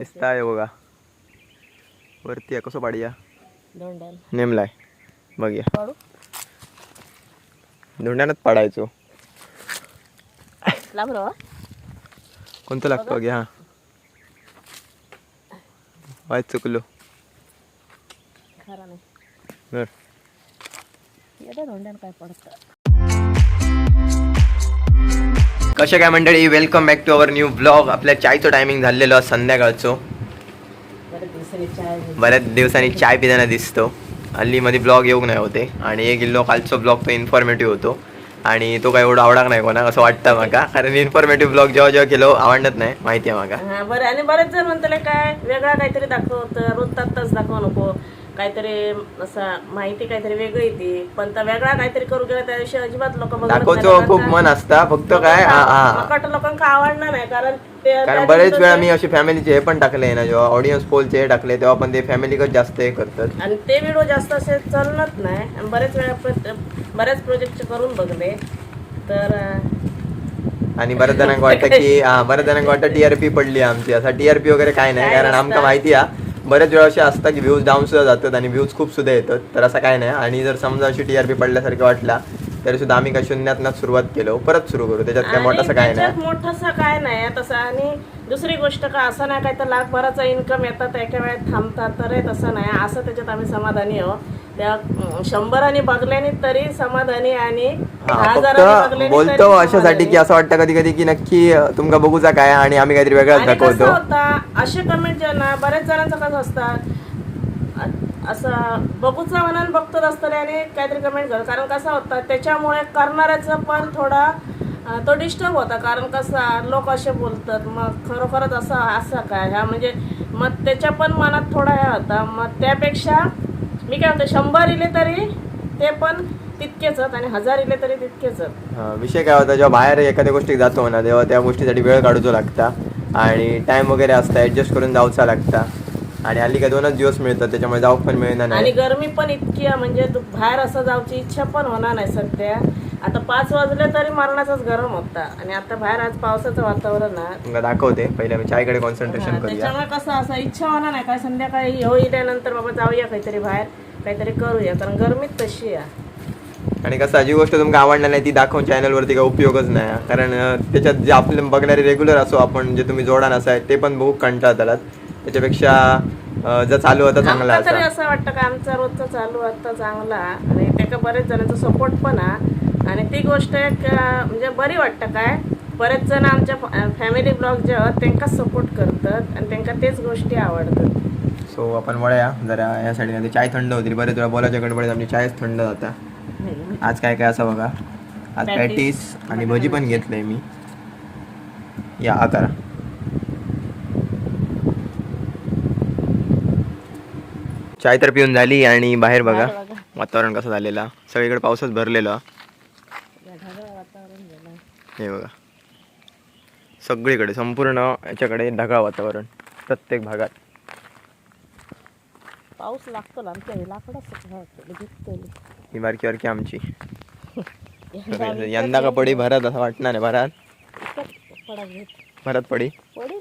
दिसता आहे बघा. वरती आहे. कसं पाडूया? नेमलाय. बघूया. धोंड्यानंच पाडायचो. कोणतं लागतं बघ्या हा. वाय चुकलो. दोंड्याला काय पडतं. कसे काय मंडळी? Welcome back to our new blog आपल्या चायचं टायमिंग झालेलो संध्याकाळचो. बऱ्याच दिवसांनी चाय पिताना दिसतो. हल्लीमध्ये ब्लॉग येऊक नाही होते. आणि एक इल्लो कालचो ब्लॉग तो इन्फॉर्मेटिव्ह होतो. आणि तो काय एवढा आवडाक नाही कोणाक असं वाटतं माका. कारण इन्फॉर्मेटिव्ह ब्लॉग जेव्हा जेव्हा केलो आवडत नाही माहिती आहे माका. बरं. आणि बरेच जण म्हणतले काय? वेगळा काहीतरी दाखवत रोज तास नको. काहीतरी असं माहिती काहीतरी वेगळी ती पण तर वेगळा काहीतरी करू गेला त्याविषयी अजिबात लोक दाखवतो खूप मन असता. फक्त काय? हा हा. लोकांना आवडणार नाही कारण ते कारण त्या बरेच दिवशी वेळा मी असे फॅमिलीचे हे पण टाकले ना जेव्हा ऑडियन्स पोलचे हे टाकले तेव्हा पण ते फॅमिलीकच जास्त हे करतात. आणि ते व्हिडिओ जास्त असे चालत नाही. आणि बरेच वेळा बऱ्याच प्रोजेक्टचे करून बघले. तर अं, आणि बऱ्याच जणांना वाटतं की हा बऱ्याच जणांना वाटतं टीआरपी पडली आमची. असं टीआरपी वगैरे काय नाही काय कारण नसतं. आमका माहिती आहे बरेच वेळा असे असतात की व्ह्यूज डाऊन सुद्धा जातात आणि व्ह्यूज खूप सुद्धा येतात. तर असं काय नाही. आणि जर समजा अशी टीआरपी पडल्यासारखं वाटला तरी सुद्धा आम्ही काय शून्यातनं सुरुवात केलो परत सुरू करू. त्याच्यात काय आणि मोठं असं काय नाही. मोठंसं काय नाही तसं. आणि दुसरी गोष्ट का असं नाही काय तर लाखभराचा इन्कम येतात एका वेळेत थांबतात तर तसं नाही. असं त्याच्यात आम्ही समाधानी आहो त्या शंभराने बघल्याने तरी समाधानी आणि हा फक्त बोलतो अशासाठी की. असं वाटतं कधी कधी की नक्की तुमका बघूचा काय आणि आम्ही काहीतरी वेगळाच कसं दाखवतो. होता असे कमेंट जे ना बऱ्याच जणांचं कसं असतात असं बघूचा मनान बघतो असतं काहीतरी कमेंट कर कारण कसं होतं त्याच्यामुळे करणाऱ्याचं पण थोडा तो डिस्टर्ब होता. कारण कसं लोक असे बोलतात मग खरोखरच असं असं काय? ह्या म्हणजे मग त्याच्या पण मनात थोडा हे होता. मग त्यापेक्षा मी काय म्हणतो शंभर इले तरी ते पण तितकेच आणि हजार इले तरी तितकेच विषय काय होता जेव्हा बाहेर एखाद्या गोष्टीत जातो म्हणा तेव्हा त्या गोष्टीसाठी वेळ काढूचो लागता आणि टाइम वगैरे असता ऍडजस्ट करून जाऊचा लागता. आणि हल्ली काय दोनच दिवस मिळतात त्याच्यामुळे जाऊ पण मिळणार आणि नाही गरमी पण इतकी आहे म्हणजे बाहेर असं जाऊची इच्छा पण होणार नाही सध्या. आता पाच वाजले तरी मरणाचाच गरम होता. आणि आता बाहेर आज पावसाचं वातावरण आहे. तुमका दाखवते पहिले मी चायकडे कॉन्सन्ट्रेशन हा, करूया. त्याच्यामुळे कसं असं इच्छा होणार नाही काय संध्याकाळी होईल्यानंतर बाबा जाऊया काहीतरी बाहेर काहीतरी करूया कारण गरमीच तशी आहे. आणि कसं जी गोष्ट तुमका आवडणार नाही ती दाखवून चॅनल वरती काय उपयोगच नाही कारण अं, त्याच्यात जे आपले बघणारे रेग्युलर असो आपण जे तुम्ही जोडा नसाय ते पण बहुत कंटाळतात. त्याच्यापेक्षा जर चालू होता चांगला तरी असा वाटतं का आमचा रोजचा चालू आता चांगला. आणि त्याका बरेच जणांचा सपोर्ट पण आहे आणि ती गोष्ट एक म्हणजे बरी वाटतं काय? बरेच जण आमच्या फॅमिली ब्लॉग जे आहेत त्यांकाच सपोर्ट करतात आणि त्यांना तेच गोष्टी आवडतात. सो आपण वळूया. जरा यासाठी नाही चाय थंड होती. बरेच वेळा बोलायच्या गडबडीत आपली चायच थंड जाता आज काय काय असं बघा आज. पॅटीस आणि भजी पण घेतलंय मी. या आकारा चाय तर पिऊन झाली आणि बाहेर बघा. वातावरण कसं झालेलं. सगळीकडे पाऊसच भरलेला. हे बघा. सगळीकडे संपूर्ण याच्याकडे ढगाळ वातावरण प्रत्येक भागात. पाऊस लागतो ही बारकी बारकी आमची. यंदा का पडी? भरत असं वाटणार आहे भरात? भरत पडी? पडी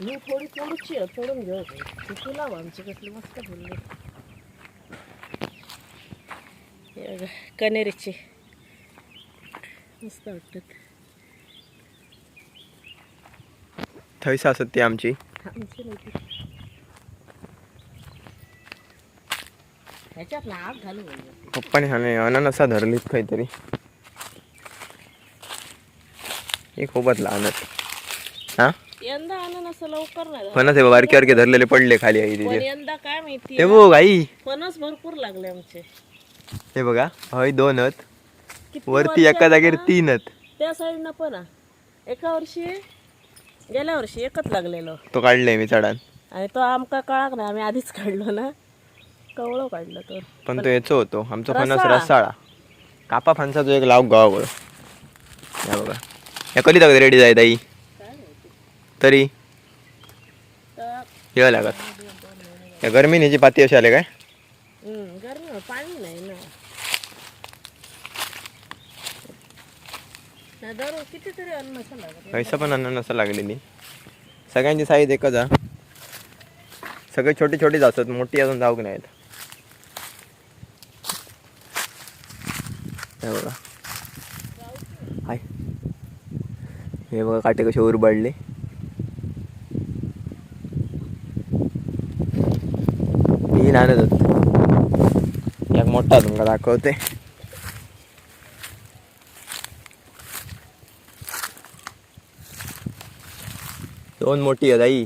मी थोडी थोडीची फोडून घेऊ ती तुला आमची कसली मस्त हे बघा, कनेरीची मस्त वाटतात थैस असत ती आमची आमची नाही ती. ह्याच्यात ना आग घेऊया. पप्पाने हाणे अननसा धरलीत काहीतरी हे खूपच लहानच हा यंदा आणून असं लवकर नाही झालं. फणस हे बारके बारके धरलेले पडले खाली आई पण तिथे यंदा काय माहिती ते बघ आई. फणस भरपूर लागले आमचे. हे बघा हय दोन किती वरती एका जागेवर ना? तीन आहेत त्या साईडनं पण. एका वर्षी गेल्या वर्षी एकच लागलेलो. तो काढले मी चढान. आणि तो आमका कळाक नाही आम्ही आधीच काढलो ना. कवळं काढलं तो. पण तो याचो होतो आमचा फणस रसाळा. रसाळा. कापा फणसाचो एक लाव गावाकडं या बघा. या कधी तक रेडी काय माहिती तरी? येळ लागत. या गरमीन ह्याची पाती अशी आले काय? गरमी पाणी नाही ना. नाही, दररोज कितीतरी अन्न असं लागत पैसा पण अन्न नसं लागलेली. सगळ्यांची साईज एकच आहे. सगळे छोटी छोटीच असतात मोठी अजून जाऊक नाहीत. हे बघा. हाय. हे बघा काटे कसे उरबडले ही लहानच होत दाखवते दोन मोठी आहेत आई.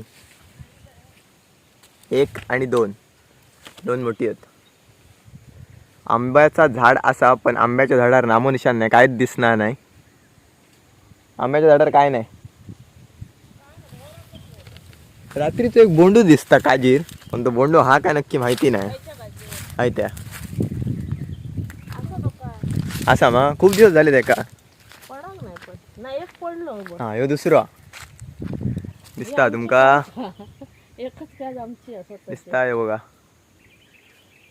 एक आणि दोन. दोन मोठी आहेत. आंब्याचा झाड असा पण आंब्याच्या झाडावर नामोनिशान नाही काहीच दिसणार नाही. आंब्याच्या झाडावर काय नाही. रात्रीचं एक बोंडू दिसता काजीर पण तो बोंडू हा काय नक्की माहिती नाही. आहे. त्या असा मग खूप दिवस झाले त्या का पडाल नाही पण. नाही एक पडलो बघ हा ह्यो दुसरो. दिसता तुमका? एकच काय आमची असं तशी. दिसता हे बघा.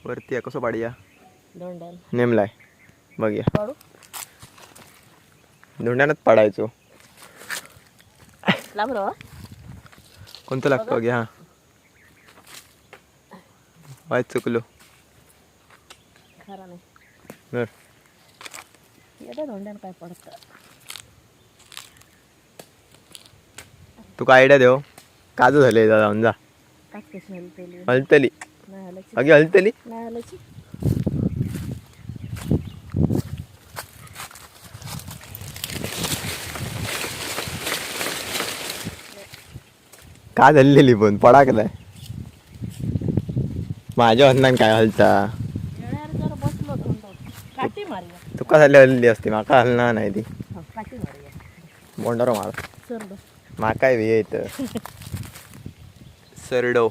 वरती आहे कसं पाडूया नेमलाय. बघूया पाडू? धोंड्यानंच पाडायचो. कोणतं लागतं घ्या वाय चुकलो. खरा नाही. बर काय पडतं? तुका आयडिया देव? काजू झाले जाऊन जा. काच कशी हलतेली. नाही अगे हलतली? नाही का हल्लेली पण? पडा केलाय माझ्या अन्नान काय हलता? तुका झाली हल्ली असते माका हलणार नाही ती. बोंडारो मार. माकाय वे येत. सरडो.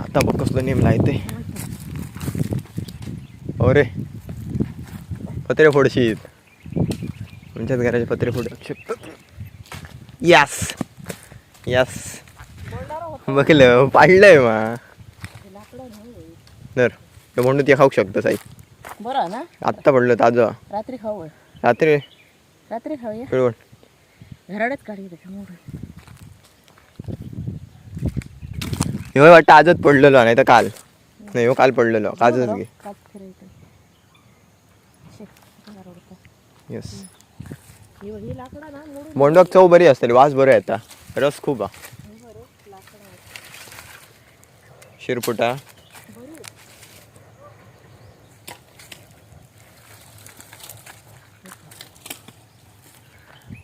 आता बघ कसलं नेमला येते अरे पत्रे फोडशीत. तुमच्याच घराचे पत्रे फोडू शकतात यस यस बघलं पाडलंय मा. लाकडं ते म्हणून ते खाऊ शकतो साई. बरं ना? आत्ता पडलं ताजं रात्री खाऊ रात्री? रात्री खाऊया पिळवण. घराडच काढी हे वाटतं आजच पडलेलो नाही तर काल. नाही हो काल पडलेलो. घे. येस ही ही मोडून बोंडोक चव बरी असतली वास बरो येता रस खूप हा. शिरपुटा बरी आहेत.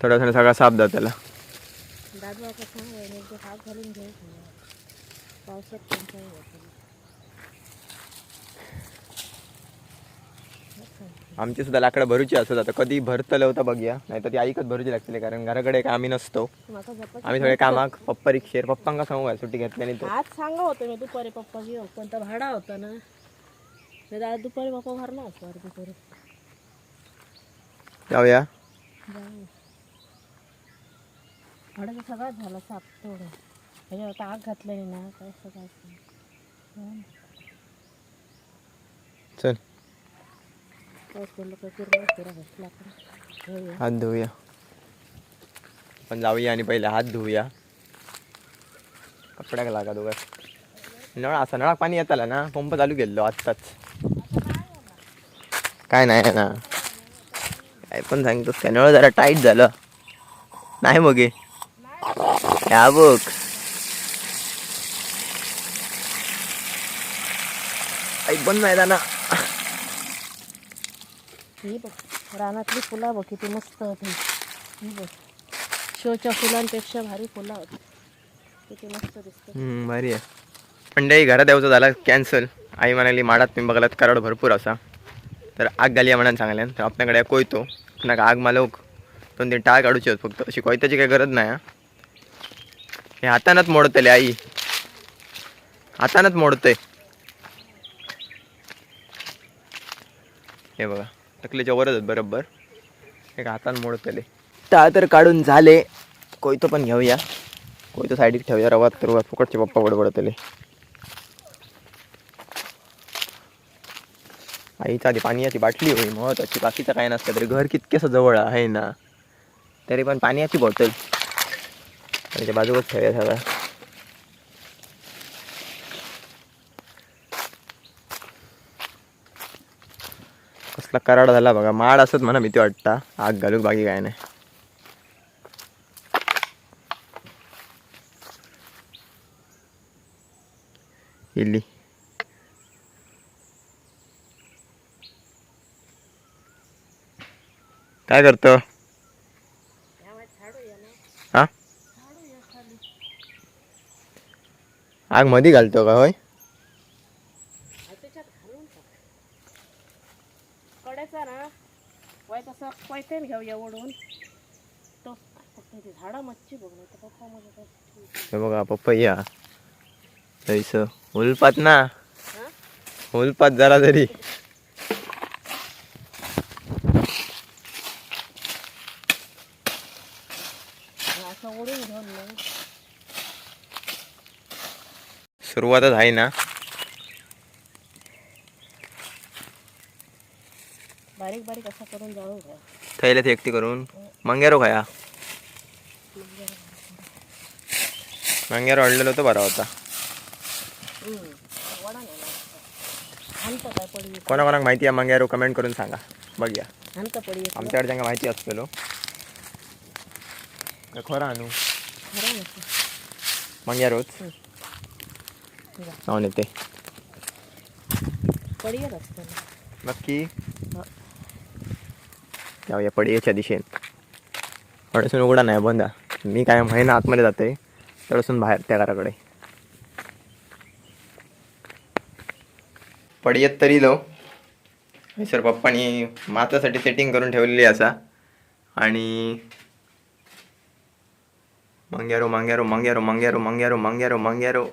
थोडा थोडा सगळा हात घ्यायचं पावसात त्यांच्या आमची सुद्धा लाकडं भरूची असत आता कधी भरतलं होतं बघूया नाही तर ती आईकच भरूची लागतील कारण घराकडे काय आम्ही नसतो. आम्ही सगळे कामाक पप्पा रिक्षेर पप्पांका सांगू काय सुट्टी घेतल्याने तो. आज सांगा होतं मी दुपारी पप्पा घेऊ कोणता भाडा होता ना. मी आज दुपारी पप्पा भरला अरे दुपारी जाऊया. जाऊ भाड्याचा सगळाच झाला साप थोडं त्याच्यावर आता आग घातलेली ना काय सगळं चल. काय आपण हात धुवूया पण जाऊया आणि पहिले हात धुवूया कपड्याक लागा दोघं. नळ असा नळाक पाणी येताला ना पंप चालू केलेलो आत्ताच. काय नाही ना. काय पण सांगतोस काय नळ जरा टाईट झालं. नाही मग. या बघ ऐक बंद नाही ना ही बघ रानातली फुलं बघ किती मस्त होती ही बघ शोच्या फुलांपेक्षा भारी फुलं होती किती मस्त दिसतं हम्म, भारी आहे मंडळी घरात यायचं झाला कॅन्सल आई म्हणाली माडात मी बघलात कराड भरपूर असा तर आग घाली म्हणून सांगल्यान तर आपल्याकडे कोयतो नाका आग मालवक दोन तीन टाळ काढूचे आहेत फक्त अशी कोयत्याची काही गरज नाही हे हातानच मोडतले आई. हातानच मोडतंय. हे बघा तकलीच्या वरच आहेत बरोबर. हे हातान मोडतले ता तर काढून झाले. कोयतो पण घेऊया. कोयतो साईडीक ठेवूया. रवात तर फुकटचे पप्पा बडबडतले. आईचा आधी पाण्याची बाटली होई महत्वाची. बाकीचं काय नसतं तरी घर कितकेसं जवळ आहे ना. तरी पण पाण्याची बॉटल त्याच्या बाजूलाच ठेवूया सगळं. कसला कराड झाला बघा. माड असत म्हणा भीती वाटता. आग घालूक बाकी काय नाही. इल्ली. काय करतो हा आगमध्ये घालतो का होय? कड्याचा ना वाय तसा पैठण घेऊया ओढून. तो झाडा मच्छी बघ तर पप्पा बघा पपैया थंयसर उलपात ना? उलपात जरा तरी असं ओढून घेऊन नाही सुरुवातच आहे ना. बारीक बारीक असं करून घ्या थैला ते एकटी करून. मंग्यारो खाया. मंग्यारो आणलेलो तो बरा होता. वडा नाही ना. हंत काय पडी कोणा कोणाक माहिती आहे मंग्यारो? कमेंट करून सांगा. बघूया. हंत आमच्याकडे ज्यांना माहिती असलेलो. खरं आणू. मंग्यारोच. ना. नक्की. जाऊया पडीच्या दिशेन. अडसून उघडा नाही बंद. मी काय महिना आतमध्ये जाते तडसून बाहेर त्या घराकडे. पडयत तरी लो. सर पप्पानी मातासाठी सेटिंग करून ठेवलेली असा. आणि मंग्यारो मंग्यारो मंग्यारो मंग्यारो मंग्यारो मंग्यारो मंग्यारो.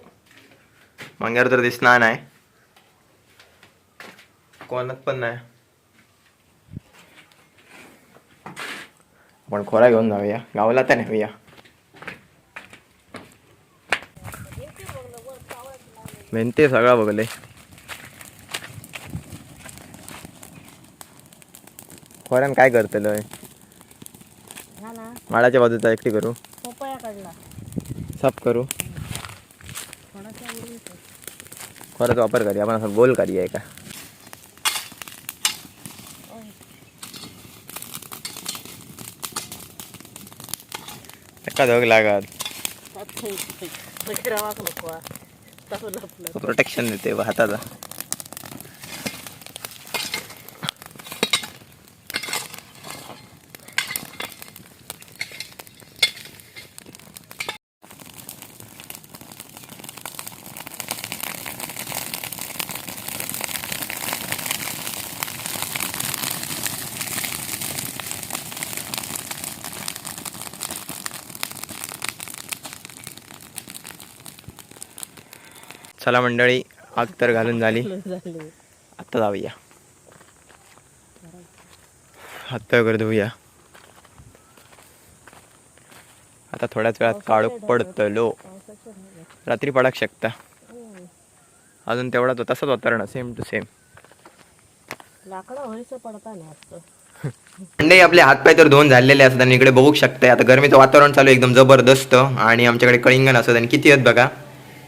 मंग्यारो तर दिसणार नाही कोणात पण नाही. आपण खोरा घेऊन जाऊया. गावाला तर नेऊया. भिंती सगळं बघले. खोऱ्यान काय करतलोय ना. माडाच्या बाजूचा एकटी करू. साफ करू. परत वापर करी आपण असं गोल करूया एका. धोक लागत प्रोटेक्शन देते हाताचा. चला मंडळी आग तर घालून झाली. झाले. आता जाऊया. हात वगैरे धुऊया. आता थोड्याच वेळात काळोख पडतलो. रात्री पडाक शकता. अजून तेवढा तो तसाच वातावरण सेम टू सेम मंडळी आपले हातपाय तर धुवून झालेले असतात आणि इकडे बघू शकताय. आता गरमीचं वातावरण चालू एकदम जबरदस्त. आणि आमच्याकडे कळिंगण असत आणि किती आहेत बघा?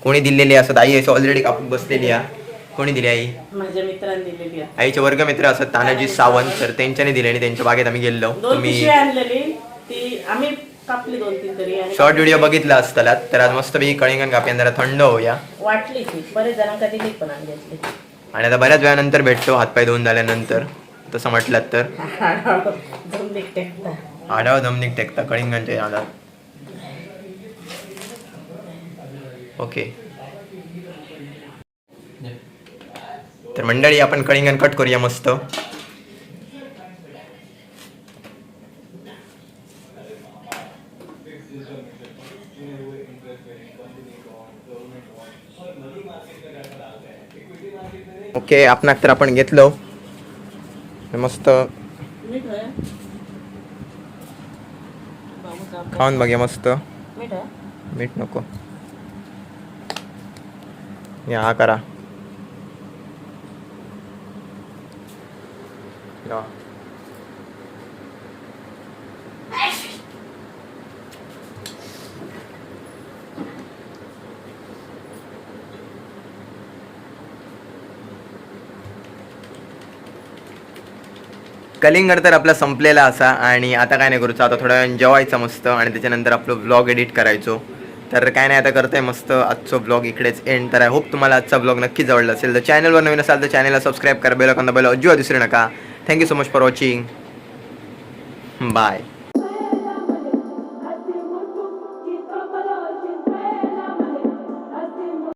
कोणी दिलेली असत? आई असं ऑलरेडी कापून बसलेली आहे. कोणी दिली आई? माझ्या मित्रांनी दिलेली आहे. आईचे वर्गमित्र असत तानाजी सावंत तर त्यांच्याने दिले आणि त्यांच्या बागेत आम्ही गेलो. दोन तुम्ही पिशवी आणलेली ती आम्ही कापली दोन तीन तरी आणि शॉर्ट व्हिडिओ बघितला असताना तर आज मस्तपैकी कळिंगण कापी जरा थंड होऊया. वाटली ती बरेच दिली पण आम्ही घेतली आणि आता बऱ्याच वेळानंतर भेटतो हातपाय धुवून झाल्यानंतर. तसं म्हटलं तर. आढावा दमनिक टेकता कळिंगांच्या नादात ओके. तर मंडळी आपण कळिंगण कट करूया मस्त. ओके आपणाक तर आपण घेतलो. मस्त. खाऊन बघूया मस्त. मीठ नको. यहाँ करा. कलिंगड तर आपला संपलेला असा आणि आता काय नाही करूचा आता थोडा जेवायचं मस्त आणि त्याच्यानंतर आपलं ब्लॉग एडिट करायचो. तर काय नाही आता करतोय मस्त. आजचं ब्लॉग इकडेच एंड तर आय होप तुम्हाला आजचा ब्लॉग नक्कीच आवडला असेल. तर चॅनलवर नवीन असाल तर चॅनलला सबस्क्राईब करा. बेल कंदा बेल अजिबात विसरू नका. Thank you so much for watching bye